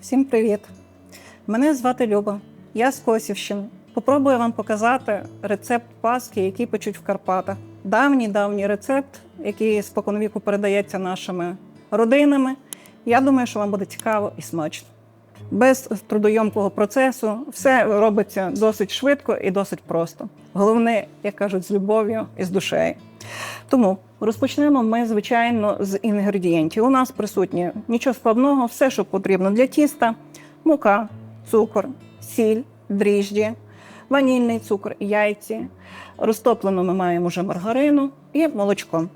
Всім привіт! Мене звати Люба. Я з Косівщини. Попробую вам показати рецепт паски, який печуть в Карпатах. Давній давній рецепт, який споконвіку передається нашими родинами. Я думаю, що вам буде цікаво і смачно. Без трудойомкого процесу все робиться досить швидко і досить просто. Головне, як кажуть, з любов'ю і з душею. Тому розпочнемо ми, звичайно, з інгредієнтів. У нас присутні нічого складного, все, що потрібно для тіста: мука, цукор, сіль, дріжджі, ванільний цукор, яйці. Розтоплено ми маємо вже маргарину і молочко.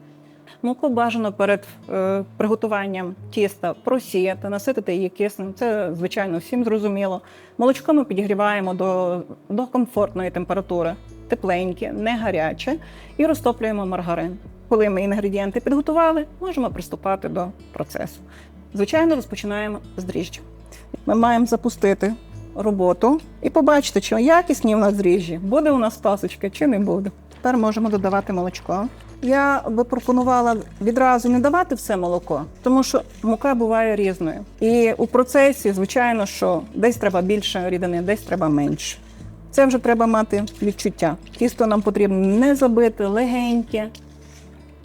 Муку бажано перед е, приготуванням тіста просіяти, наситити її киснем. Це, звичайно, всім зрозуміло. Молочко ми підігріваємо до, до комфортної температури, тепленьке, не гаряче, і розтоплюємо маргарин. Коли ми інгредієнти підготували, можемо приступати до процесу. Звичайно, розпочинаємо з дріжджів. Ми маємо запустити роботу і побачити, чи якісні у нас дріжджі, буде у нас пасочка чи не буде. Тепер можемо додавати молочко. Я би пропонувала відразу не давати все молоко, тому що мука буває різною. І у процесі, звичайно, що десь треба більше рідини, десь треба менше. Це вже треба мати відчуття. Тісто нам потрібно не забити, легеньке,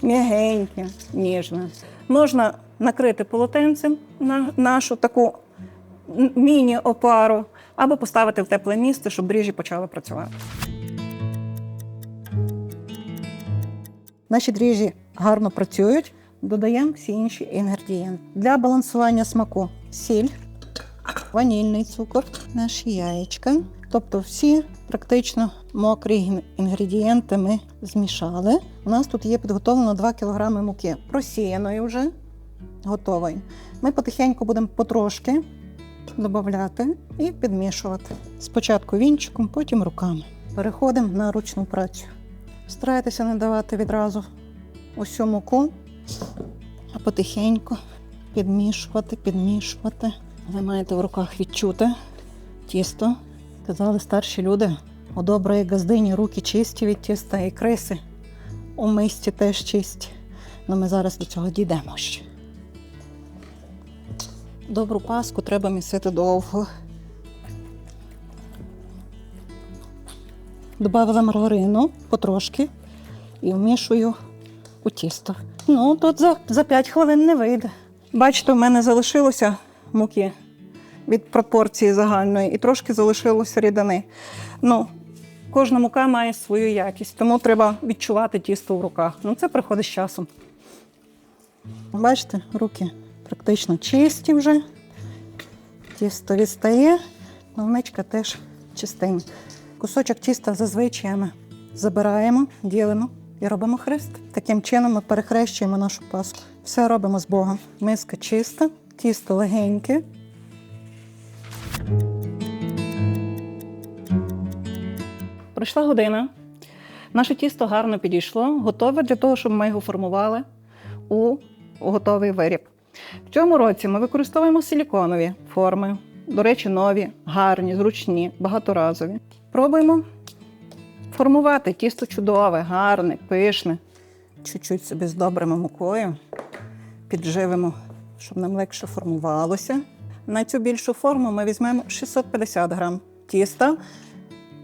м'ягеньке, ніжне. Можна накрити полотенцем на нашу таку міні-опару або поставити в тепле місце, щоб дріжджі почали працювати. Наші дріжджі гарно працюють. Додаємо всі інші інгредієнти. Для балансування смаку сіль, ванільний цукор, наші яєчка. Тобто всі практично мокрі інгредієнти ми змішали. У нас тут є підготовлено 2 кг муки, просіяної вже, готової. Ми потихеньку будемо потрошки додати і підмішувати. Спочатку вінчиком, потім руками. Переходимо на ручну працю. Старайтеся не давати відразу усю муку, а потихеньку підмішувати, підмішувати. Ви маєте в руках відчути тісто. Казали старші люди, у доброї газдині руки чисті від тіста і криси. У мисті теж чисті. Ну ми зараз до цього дійдемо ще. Добру паску треба місити довго. Добавила маргарину потрошки і вмішую у тісто. Ну, тут за, за 5 хвилин не вийде. Бачите, в мене залишилося муки від пропорції загальної і трошки залишилося рідини. Ну, кожна мука має свою якість, тому треба відчувати тісто в руках. Ну, це приходить з часом. Бачите, руки практично чисті вже. Тісто відстає, новничка теж чистенька. Кусочок тіста зазвичай ми забираємо, ділимо і робимо хрест. Таким чином ми перехрещуємо нашу паску. Все робимо з Богом. Миска чиста, тісто легеньке. Пройшла година. Наше тісто гарно підійшло, готове для того, щоб ми його формували у готовий виріб. В цьому році ми використовуємо силіконові форми. До речі, нові, гарні, зручні, багаторазові. Пробуємо формувати тісто чудове, гарне, пишне. Чуть-чуть собі здобримо мукою, підживимо, щоб нам легше формувалося. На цю більшу форму ми візьмемо 650 грам тіста.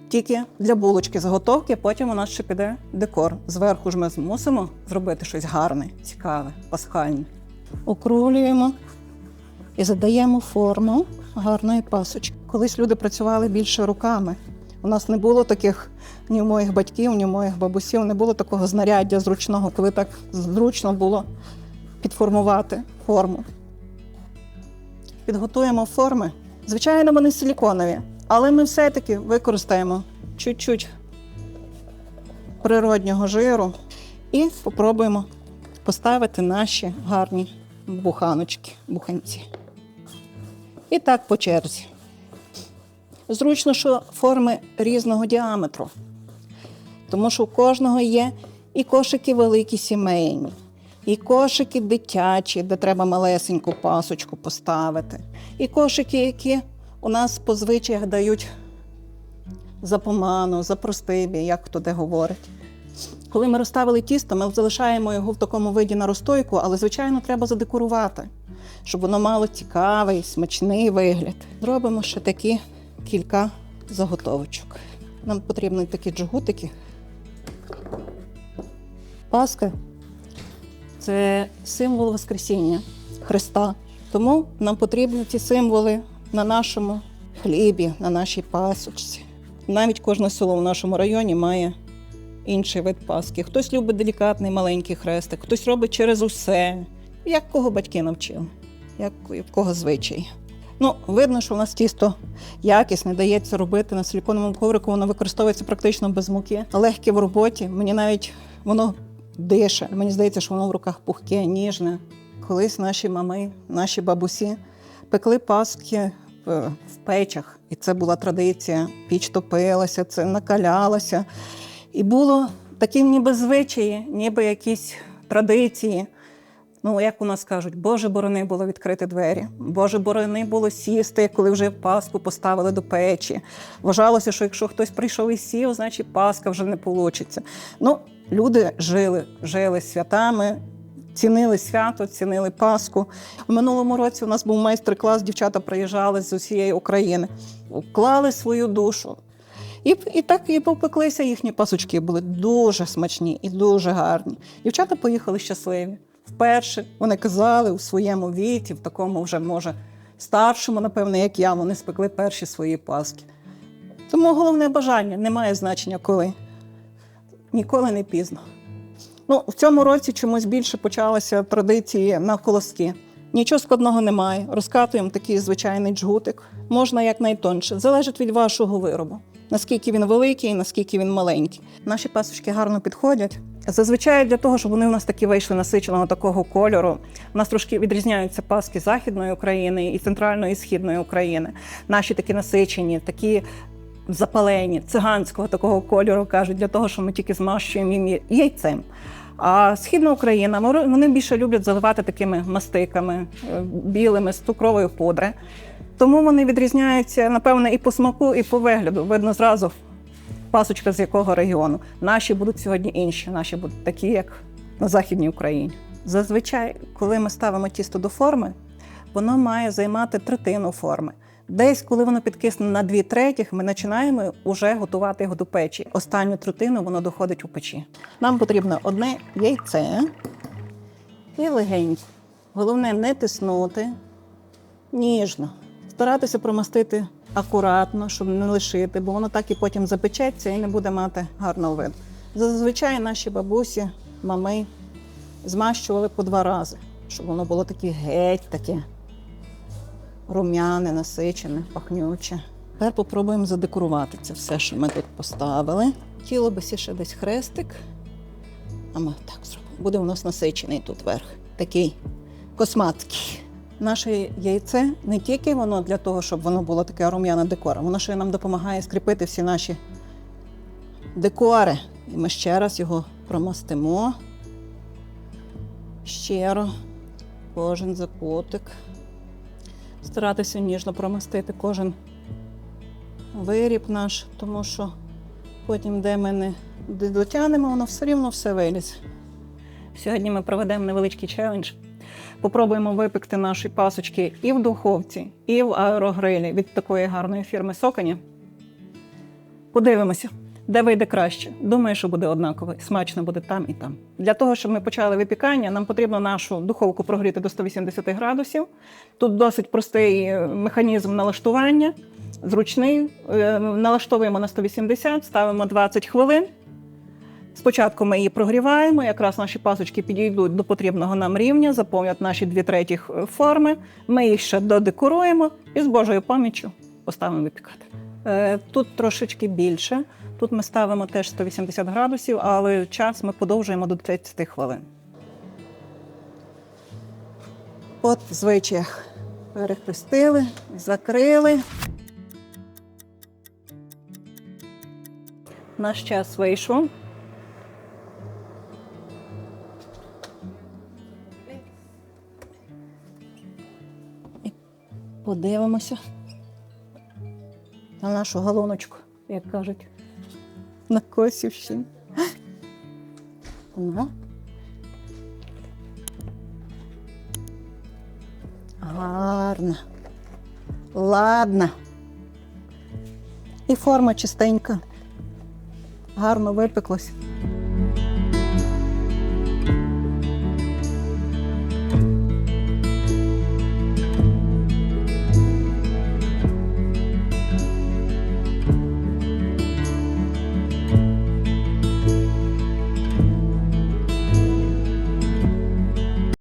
Тільки для булочки заготовки, потім у нас ще піде декор. Зверху ж ми мусимо зробити щось гарне, цікаве, пасхальне. Округлюємо і задаємо форму гарної пасочки. Колись люди працювали більше руками. У нас не було таких ні в моїх батьків, ні в моїх бабусів, не було такого знаряддя зручного, коли так зручно було підформувати форму. Підготуємо форми. Звичайно, вони силіконові, але ми все-таки використаємо чуть-чуть природнього жиру і спробуємо поставити наші гарні буханочки, буханці. І так по черзі. Зручно, що форми різного діаметру, тому що у кожного є і кошики великі сімейні, і кошики дитячі, де треба малесеньку пасочку поставити, і кошики, які у нас по звичаях дають за поману, за простибі, як хто де говорить. Коли ми розставили тісто, ми залишаємо його в такому виді на розстойку, але, звичайно, треба задекорувати, щоб воно мало цікавий, смачний вигляд. Зробимо ще такі кілька заготовочок. Нам потрібні такі джгутики. Паска це символ Воскресіння Христа. Тому нам потрібні ці символи на нашому хлібі, на нашій пасочці. Навіть кожне село в нашому районі має інший вид паски. Хтось любить делікатний маленький хрестик, хтось робить через усе. Як кого батьки навчили, як в кого звичай. Ну, видно, що в нас тісто якісне, дається робити на силіконовому коврику, воно використовується практично без муки. Легке в роботі. Мені навіть воно дише. Мені здається, що воно в руках пухке, ніжне. Колись наші мами, наші бабусі пекли паски в, печах, і це була традиція. Піч топилася, це накалялося. І було такі ніби звичаї, ніби якісь традиції. Ну, як у нас кажуть, Боже борони було відкрити двері, Боже борони було сісти, коли вже паску поставили до печі. Вважалося, що якщо хтось прийшов і сів, значить паска вже не вийде. Ну, люди жили, жили святами, цінили свято, цінили Пасху. У минулому році у нас був майстер-клас, дівчата приїжджали з усієї України, вклали свою душу. І, і так і попеклися їхні пасочки, були дуже смачні і дуже гарні. Дівчата поїхали щасливі. Вперше вони казали у своєму віці, в такому вже, може, старшому, напевне, як я, вони спекли перші свої паски. Тому головне бажання не має значення коли. Ніколи не пізно. Ну, в цьому році чомусь більше почалися традиції на колоски. Нічого складного немає. Розкатуємо такий звичайний джгутик. Можна якнайтонше. Залежить від вашого виробу. Наскільки він великий, наскільки він маленький. Наші пасочки гарно підходять. Зазвичай для того, щоб вони у нас такі вийшли насиченого такого кольору. У нас трошки відрізняються паски Західної України і центральної і східної України. Наші такі насичені, такі запалені, циганського такого кольору кажуть, для того, що ми тільки змащуємо їм яйцем. А східна Україна вони більше люблять заливати такими мастиками, е, білими з цукрової пудри. Тому вони відрізняються, напевне, і по смаку, і по вигляду. Видно зразу пасочка з якого регіону. Наші будуть сьогодні інші, наші будуть такі, як на Західній Україні. Зазвичай, коли ми ставимо тісто до форми, воно має займати третину форми. Десь, коли воно підкисне на дві третіх, ми починаємо вже готувати його до печі. Останню третину воно доходить у печі. Нам потрібно одне яйце і легенько. Головне не тиснути, ніжно. Старатися промастити акуратно, щоб не лишити, бо воно так і потім запечеться і не буде мати гарного виду. Зазвичай наші бабусі, мами змащували по два рази, щоб воно було таке геть таке рум'яне, насичене, пахнюче. Тепер попробуємо задекорувати це все, що ми тут поставили. Тіло би ще десь хрестик. А ми так зробимо. Буде у нас насичений тут верх. Такий косматський. Наше яйце не тільки воно для того, щоб воно було таке рум'яне декор, воно ще нам допомагає скріпити всі наші декори. І ми ще раз його промастимо. Щиро, кожен закутик. Старатися ніжно промастити кожен виріб наш, тому що потім, де ми не дотягнемо, воно все рівно все вилізе. Сьогодні ми проведемо невеличкий челендж. Попробуємо випекти наші пасочки і в духовці, і в аерогрилі від такої гарної фірми Сокані. Подивимося, де вийде краще. Думаю, що буде однаково. Смачно буде там і там. Для того, щоб ми почали випікання, нам потрібно нашу духовку прогріти до 180 градусів. Тут досить простий е, механізм налаштування, зручний. Е, Налаштовуємо на 180, ставимо 20 хвилин. Спочатку ми її прогріваємо, якраз наші пасочки підійдуть до потрібного нам рівня, заповнять наші дві третіх е, форми. Ми їх ще додекоруємо і з Божою поміччю поставимо випікати. Е, Тут трошечки більше. Тут ми ставимо теж 180 градусів, але час ми подовжуємо до 30 хвилин. От в звичаях перехрестили, закрили. Наш час вийшов. Подивимося на нашу галоночку, як кажуть, на Косівщині. Ну. Гарно. Ладно. І форма чистенька. Гарно випеклась.